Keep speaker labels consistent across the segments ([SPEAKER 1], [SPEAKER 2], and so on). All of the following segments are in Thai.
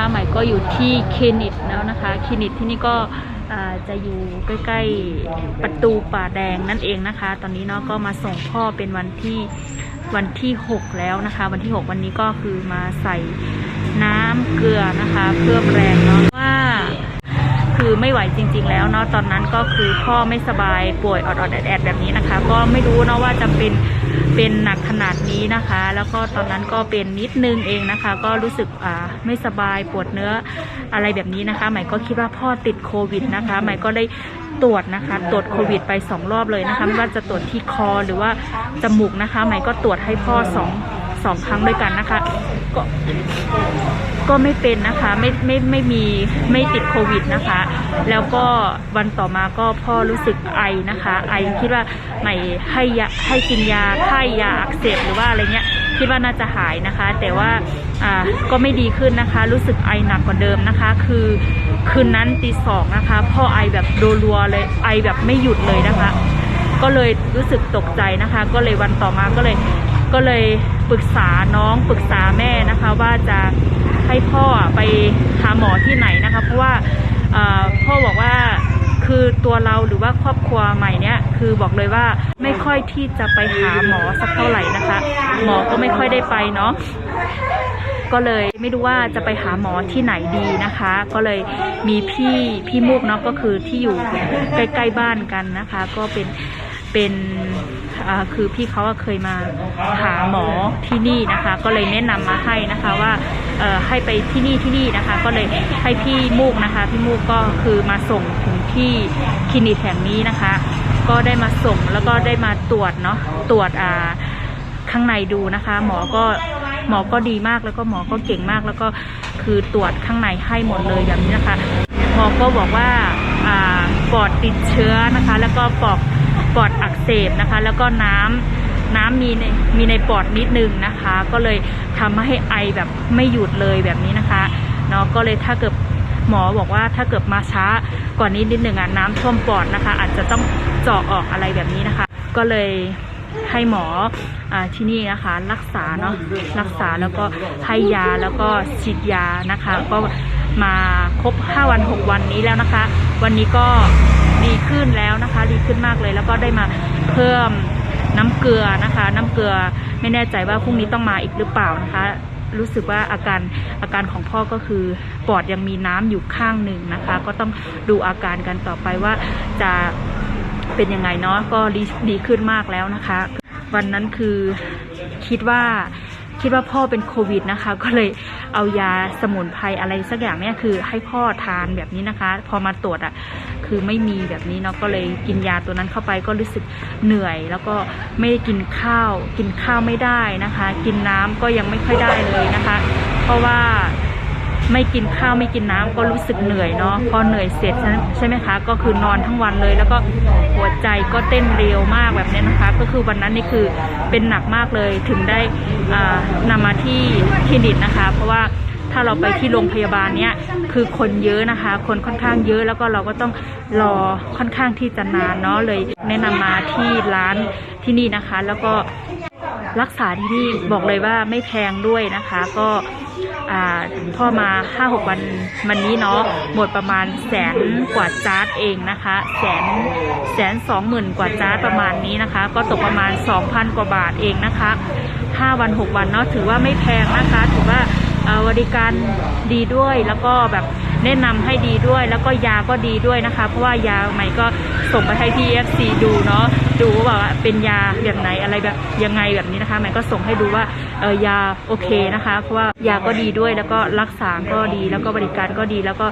[SPEAKER 1] ะใหม่ก็อยู่ที่คลินิกแล้วนะคะคลินิกที่นี่ก็จะอยู่ใกล้ๆประตูป่าแดงนั่นเองนะคะ ตอนนี้เนาะก็มาส่งพ่อเป็นวันที่วันที่ 6 แล้วนะคะ วันที่ 6 วันนี้ก็คือมาใส่น้ำเกลือนะคะเพื่อแปรงเนาะว่าคือไม่ไหวจริง ๆ แล้วเนาะตอนนั้นก็คือพ่อไม่สบายป่วยออดๆแอดๆแบบนี้นะคะ ก็ไม่รู้เนาะว่าจะเป็น เป็นหนักขนาดนี้นะคะ แล้วก็ตอนนั้นก็เป็นนิดนึงเองนะคะ ก็รู้สึกอ่าไม่สบายปวดเนื้ออะไรแบบนี้นะคะใหม่ก็คิดว่าพ่อติดโควิดนะคะใหม่ก็ได้ตรวจนะคะ ตรวจโควิดไปสองรอบเลยนะคะไม่ว่าจะตรวจที่คอหรือว่าจมูกนะคะใหม่ก็ตรวจให้พ่อสองสองครั้งด้วยกันนะคะ ก็ก็ไม่เป็นนะคะไม่ไม่ไม่มีไม่ติดโควิดนะคะ แล้วก็วันต่อมาก็พ่อรู้สึกไอนะคะ ไอคิดว่าใหม่ให้ยาให้กินยาไข้ยาอักเสบหรือว่าอะไรเงี้ยคิดว่าน่าจะหายนะคะ แต่ว่าอ่าก็ไม่ดีขึ้นนะคะ รู้สึกไอหนักกว่าเดิมนะคะ คือคืนนั้นตีสองนะคะ พ่อไอแบบโดรัวเลยไอแบบไม่หยุดเลยนะคะ ก็เลยรู้สึกตกใจนะคะ ก็เลยวันต่อมาก็เลยก็เลยปรึกษาน้องปรึกษาแม่นะคะ ว่าจะให้พ่อไปหาหมอที่ไหนนะคะ เพราะว่า พ่อบอกว่าคือตัวเราหรือว่าครอบครัวใหม่เนี้ยคือบอกเลยว่าไม่ค่อยที่จะไปหาหมอสักเท่าไหร่นะคะ หมอก็ไม่ค่อยได้ไปเนาะก็เลยไม่รู้ว่าจะไปหาหมอที่ไหนดีนะคะ ก็เลยมีพี่พี่มุกเนาะก็คือที่อยู่ใกล้ๆบ้านกันนะคะ ก็เป็นเป็นคือพี่เขาเคยมาหาหมอที่นี่นะคะ ก็เลยแนะนำมาให้นะคะว่า ให้ไปที่นี่ที่นี่นะคะ ก็เลยให้พี่มุกนะคะ พี่มุกก็คือมาส่งถึงที่คลินิกแห่งนี้นะคะ ก็ได้มาส่งแล้วก็ได้มาตรวจเนาะตรวจอ่าข้างในดูนะคะ หมอก็หมอก็ดีมากแล้วก็หมอก็เก่งมากแล้วก็คือตรวจข้างในให้หมดเลยแบบนี้นะคะ หมอก็บอกว่าอ่าปอดติดเชื้อนะคะ แล้วก็ปอดปอดอักเสบนะคะ แล้วก็น้ำ น้ำมีในมีในปอดนิดนึงนะคะ ก็เลยทำให้ไอแบบไม่หยุดเลยแบบนี้นะคะเนาะก็เลยถ้าเกิดหมอบอกว่าถ้าเกิดมาช้ากว่านนี้นิดหนึ่งอะน้ำท่วมปอดนะคะ อาจจะต้องเจาะออกอะไรแบบนี้นะคะ ก็เลยให้หมออที่นี่นะคะรักษาเนาะรักษาแล้วก็ให้ยาแล้วก็ฉีดยานะคะ ก็มาครบ 5 วัน 6 วันนี้แล้วนะคะ วันนี้ก็ดีขึ้นแล้วนะคะ ดีขึ้นมากเลยแล้วก็ได้มาเพิ่ม น้ำเกลือนะคะ น้ำเกลือไม่แน่ใจว่าพรุ่งนี้ต้องมาอีกหรือเปล่านะคะ รู้สึกว่าอาการอาการของพ่อก็คือปอดยังมีน้ำอยู่ข้างหนึ่งนะคะ ก็ต้องดูอาการกันต่อไปว่าจะเป็นยังไงเนาะก็ดีดีขึ้นมากแล้วนะคะ วันนั้นคือคิดว่า คิดว่าพ่อเป็นโควิดนะคะ ก็เลยเอายาสมุนไพรอะไรสักอย่างเนี่ยคือให้พ่อทานแบบนี้นะคะ พอมาตรวจอะ่ะคือไม่มีแบบนี้เนาะก็เลยกินยาตัวนั้นเข้าไปก็รู้สึกเหนื่อย แล้วก็ไม่ได้กินข้าว กินข้าวไม่ได้นะคะ กินน้ำก็ยังไม่ค่อยได้เลยนะคะ เพราะว่า ไม่กินข้าวไม่กินน้ำก็รู้สึกเหนื่อยเนาะพอเหนื่อยเสร็จใช่ใช่ไหมคะ ก็คือนอนทั้งวันเลย แล้วก็หัวใจก็เต้นเร็วมากแบบนี้นะคะ ก็คือวันนั้นนี่คือเป็นหนักมากเลยถึงได้อ่านำมาที่คลินิกนะคะ เพราะว่าถ้าเราไปที่โรงพยาบาลเนี้ยคือคนเยอะนะคะ คนค่อนข้างเยอะแล้วก็เราก็ต้องรอค่อนข้างที่จะนานเนาะเลยแนะนำมาที่ร้านที่นี่นะคะ แล้วก็รักษาที่นี่บอกเลยว่าไม่แพงด้วยนะคะ ก็ พ่อมาห้าหกวันวันนี้เนาะหมดประมาณแสนกว่าจาร์ดเองนะคะแสนแสนสองหมื่นกว่าจาร์ดประมาณนี้นะคะ ก็ตกประมาณสองพันกว่าบาทเองนะคะห้าวันหกวันเนาะถือว่าไม่แพงนะคะถือว่าบริการดีด้วยแล้วก็แบบแนะนำให้ดีด้วย แล้วก็ยาก็ดีด้วยนะคะ เพราะว่ายาใหม่ก็ส่งไปให้พี่เอฟซีดูเนาะดูว่าเป็นยาแบบไหนอะไรแบบยังไงแบบนี้ นะคะใหม่ก็ส่งให้ดูว่าเออยาโอเคนะคะ เพราะว่ายาก็ดีด้วยแล้วก็รักษาก็ดีแล้วก็บริการก็ดีแล้วก็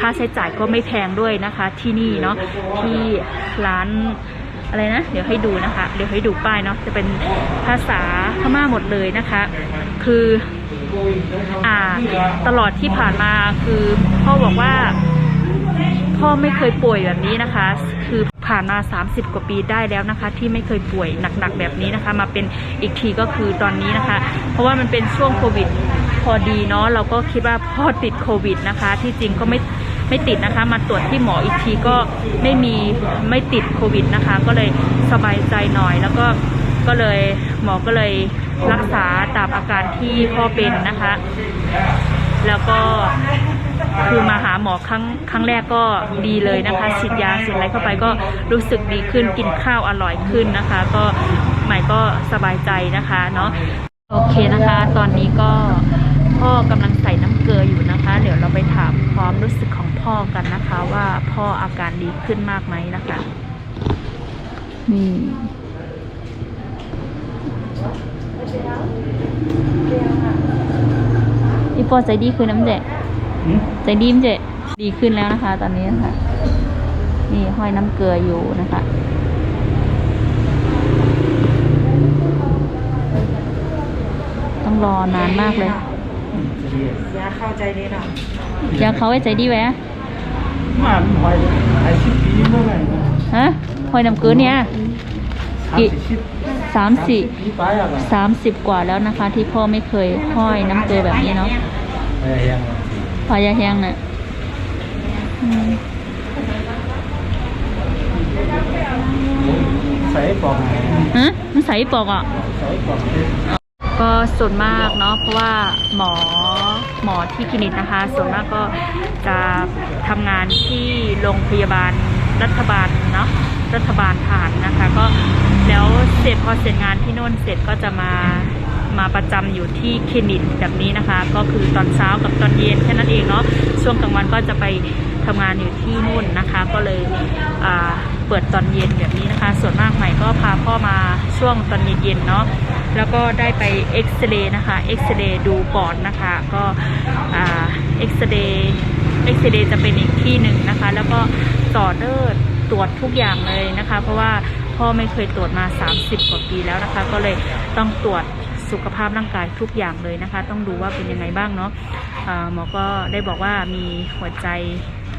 [SPEAKER 1] ค่าใช้จ่ายก็ไม่แพงด้วยนะคะ ที่นี่เนาะที่ร้านอะไรนะ เดี๋ยวให้ดูนะคะ เดี๋ยวให้ดูป้ายเนาะจะเป็นภาษาพม่าหมดเลยนะคะ คืออ่าตลอดที่ผ่านมาคือพ่อบอกว่าพ่อไม่เคยป่วยแบบนี้นะคะ ผ่านมา 30 กว่าปีได้แล้วนะคะ ที่ไม่เคยป่วยหนักๆแบบนี้นะคะ มาเป็นอีกทีก็คือตอนนี้นะคะ เพราะว่ามันเป็นช่วงโควิดพอดีเนาะเราก็คิดว่าพ่อติดโควิดนะคะ ที่จริงก็ไม่ไม่ติดนะคะ มาตรวจที่หมออีกทีก็ไม่มีไม่ติดโควิดนะคะ ก็เลยสบายใจหน่อยแล้วก็ก็เลยหมอก็เลยรักษาตามอาการที่พ่อเป็นนะคะ แล้วก็ คือมาหาหมอครั้งครั้งแรกก็ดีเลยนะคะฉีดยาฉีดอะไรเข้าไปก็รู้สึกดีขึ้นกินข้าวอร่อยขึ้นนะคะ ก็ใหม่ก็สบายใจนะคะเนาะโอเคนะคะ ตอนนี้ก็พ่อกำลังใส่น้ำเกลืออยู่นะคะ เดี๋ยวเราไปถามความรู้สึกของพ่อกันนะคะ ว่าพ่ออาการดีขึ้นมากไหมนะคะนี่อีปอใจดีขึ้นน้ำเจ ใจดีมเจดีขึ้นแล้วนะคะ ตอนนี้นะคะนี่ห้อยน้ำเกลืออยู่นะคะต้องรอนานมากเลย
[SPEAKER 2] ยาเข้าใจดีเนาะ
[SPEAKER 1] อยากเขาไว้ใจดีไหม
[SPEAKER 3] มาหอยหายชิบปีเมื่อไหร่นะ
[SPEAKER 1] ฮะห้อยน้ำเกลือเนี่ย
[SPEAKER 3] สามสิบชิบ
[SPEAKER 1] สามสี่
[SPEAKER 3] ปีไปอะกัน
[SPEAKER 1] สามสิบกว่าแล้วนะคะ ที่พ่อไม่เคยห้อยน้ำเกลือแบบนี้เนาะ
[SPEAKER 3] เอ้ยยัง
[SPEAKER 1] พอยาแห้งน่ะอืม
[SPEAKER 3] ใส่กล่องไหน
[SPEAKER 1] ฮะมันใส่ปอกอะ
[SPEAKER 3] ใส่กล่องเล็ก
[SPEAKER 1] ก็ส่วนมากเนาะเพราะว่าหมอหมอที่คลินิกนะคะ ส่วนมากก็จะทำงานที่โรงพยาบาลรัฐบาลเนาะรัฐบาลผ่านนะคะ ก็แล้วเสร็จพอเสร็จงานที่โน่นเสร็จก็จะมา มาประจำอยู่ที่คลินิกแบบนี้นะคะ ก็คือตอนเช้ากับตอนเย็นแค่นั้นเองเนาะช่วงกลางวันก็จะไปทำงานอยู่ที่นู่นนะคะ ก็เลยเปิดตอนเย็นแบบนี้นะคะ ส่วนมากใหม่ก็พาพ่อมาช่วงตอนเย็นๆเนาะแล้วก็ได้ไปเอ็กซเรย์นะคะเอ็กซเรย์ดูปอดนะคะ ก็เอ็กซเรย์เอ็กซเรย์จะเป็นอีกที่หนึ่งนะคะ แล้วก็ต่อเลือดตรวจทุกอย่างเลยนะคะ เพราะว่าพ่อไม่เคยตรวจมา 30 กว่าปีแล้วนะคะ ก็เลยต้องตรวจ สุขภาพร่างกายทุกอย่างเลยนะคะ ต้องดูว่าเป็นยังไงบ้างเนาะหมอก็ได้บอกว่ามีหัวใจ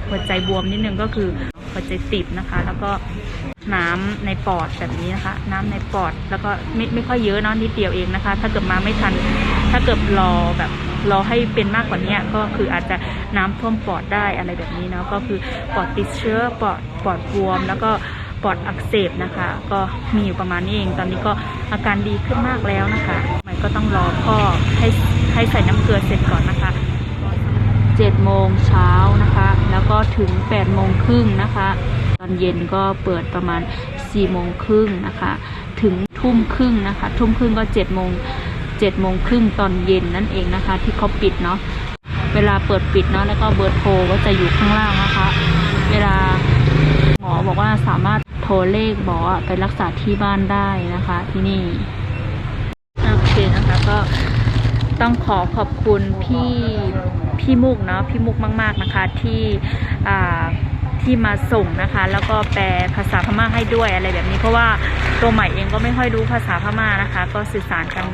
[SPEAKER 1] หัวใจบวมนิดนึงก็คือหัวใจติดนะคะ แล้วก็น้ำในปอดแบบนี้นะคะ น้ำในปอดแล้วก็ไม่ไม่ค่อยเยอะเนาะนิดเดียวเองนะคะ ถ้าเกิดมาไม่ทัน ถ้าเกิดรอแบบรอให้เป็นมากกว่านี้ก็คืออาจจะน้ำท่วมปอดได้อะไรแบบนี้เนาะก็คือปอดติดเชื้อปอดปอดบวม แล้วก็ปอดอักเสบนะคะ ก็มีอยู่ประมาณนี้เอง ตอนนี้ก็อาการดีขึ้นมากแล้วนะคะ ก็ต้องรอพ่อให้ให้ใส่น้ำเกลือเสร็จก่อนนะคะเจ็ดโมงเช้านะคะ แล้วก็ถึงแปดโมงครึ่งนะคะ ตอนเย็นก็เปิดประมาณสี่โมงครึ่งนะคะ ถึงทุ่มครึ่งนะคะ ทุ่มครึ่งก็เจ็ดโมงเจ็ดโมงครึ่งตอนเย็นนั่นเองนะคะ ที่เขาปิดเนาะ เวลาเปิดปิดเนาะแล้วก็เบอร์โทรก็จะอยู่ข้างล่างนะคะ เวลาหมอบอกว่าสามารถโทรเลขหมอไปรักษาที่บ้านได้นะคะที่นี่ ก็ต้องขอขอบคุณพี่พี่มุกเนาะพี่มุกมาก ๆนะคะที่ที่มาส่งนะคะ แล้วก็แปลภาษาพม่าให้ด้วยอะไรแบบนี้เพราะว่าตัวใหม่เองก็ไม่ค่อยรู้ภาษาพม่านะคะ ก็สื่อสารกัน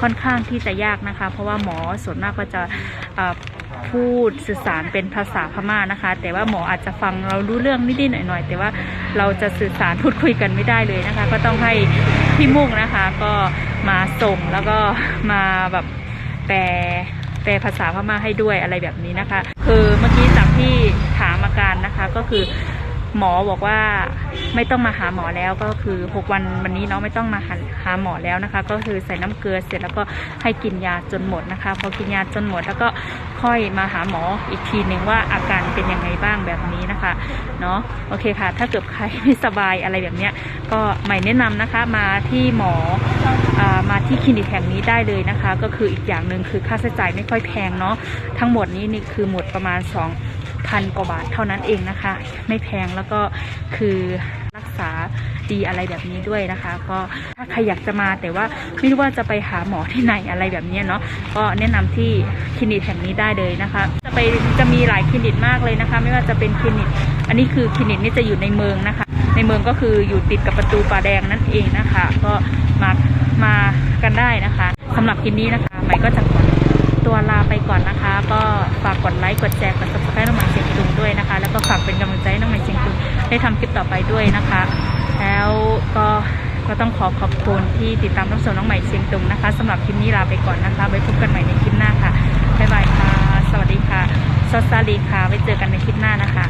[SPEAKER 1] ค่อนข้างที่จะยากนะคะ เพราะว่าหมอส่วนมากก็จะ พูดสื่อสารเป็นภาษาพม่านะคะ แต่ว่าหมออาจจะฟังเรารู้เรื่องนิดๆหน่อยๆ แต่ว่าเราจะสื่อสารพูดคุยกันไม่ได้เลยนะคะ ก็ต้องให้พี่มุ่งนะคะ ก็มาส่งแล้วก็มาแบบแปลแปลภาษาพม่าให้ด้วยอะไรแบบนี้นะคะ คือเมื่อกี้จากที่ถามอาการนะคะก็คือ หมอบอกว่าไม่ต้องมาหาหมอแล้วก็คือ 6 วันวันนี้เนาะไม่ต้องมาหาหาหมอแล้วนะคะ ก็คือใส่น้ำเกลือเสร็จแล้วก็ให้กินยาจนหมดนะคะ พอกินยาจนหมดแล้วก็ค่อยมาหาหมออีกทีหนึ่งว่าอาการเป็นยังไงบ้างแบบนี้นะคะเนาะโอเคค่ะ ถ้าเกิดใครไม่สบายอะไรแบบเนี้ยก็ใหม่แนะนำนะคะมาที่หมออมาที่คลินิกแห่งนี้ได้เลยนะคะ ก็คืออีกอย่างหนึ่งคือค่าใช้จ่ายไม่ค่อยแพงเนาะทั้งหมดนี้นี่คือหมดประมาณ 2 2,000กว่าบาทเท่านั้นเองนะคะ ไม่แพงแล้วก็คือรักษาดีอะไรแบบนี้ด้วยนะคะ ก็ถ้าใครอยากจะมาแต่ว่าไม่รู้ว่าจะไปหาหมอที่ไหนอะไรแบบนี้เนาะก็แนะนำที่คลินิกแห่งนี้ได้เลยนะคะ จะไปจะมีหลายคลินิกมากเลยนะคะ ไม่ว่าจะเป็นคลินิก อันนี้คือคลินิกนี่จะอยู่ในเมืองนะคะ ในเมืองก็คืออยู่ติดกับประตูป่าแดงนั่นเองนะคะ ก็มามากันได้นะคะสำหรับคลิปนี้นะคะใหม่ก็จะขอ ตัวลาไปก่อนนะคะ ก็ฝากกดไลค์กดแชร์กด subscribe น้องใหม่เชียงตุงด้วยนะคะ แล้วก็ฝากเป็นกำลังใจให้น้องใหม่เชียงตุงได้ทำคลิปต่อไปด้วยนะคะ แล้วก็ก็ต้องขอขอบคุณที่ติดตามรับชมน้องใหม่เชียงตุงนะคะสำหรับคลิปนี้ลาไปก่อนนะคะไว้พบกันใหม่ในคลิปหน้าค่ะบ๊ายบายค่ะ สวัสดีค่ะซอสซาลีค่ะไว้เจอกันในคลิปหน้านะคะ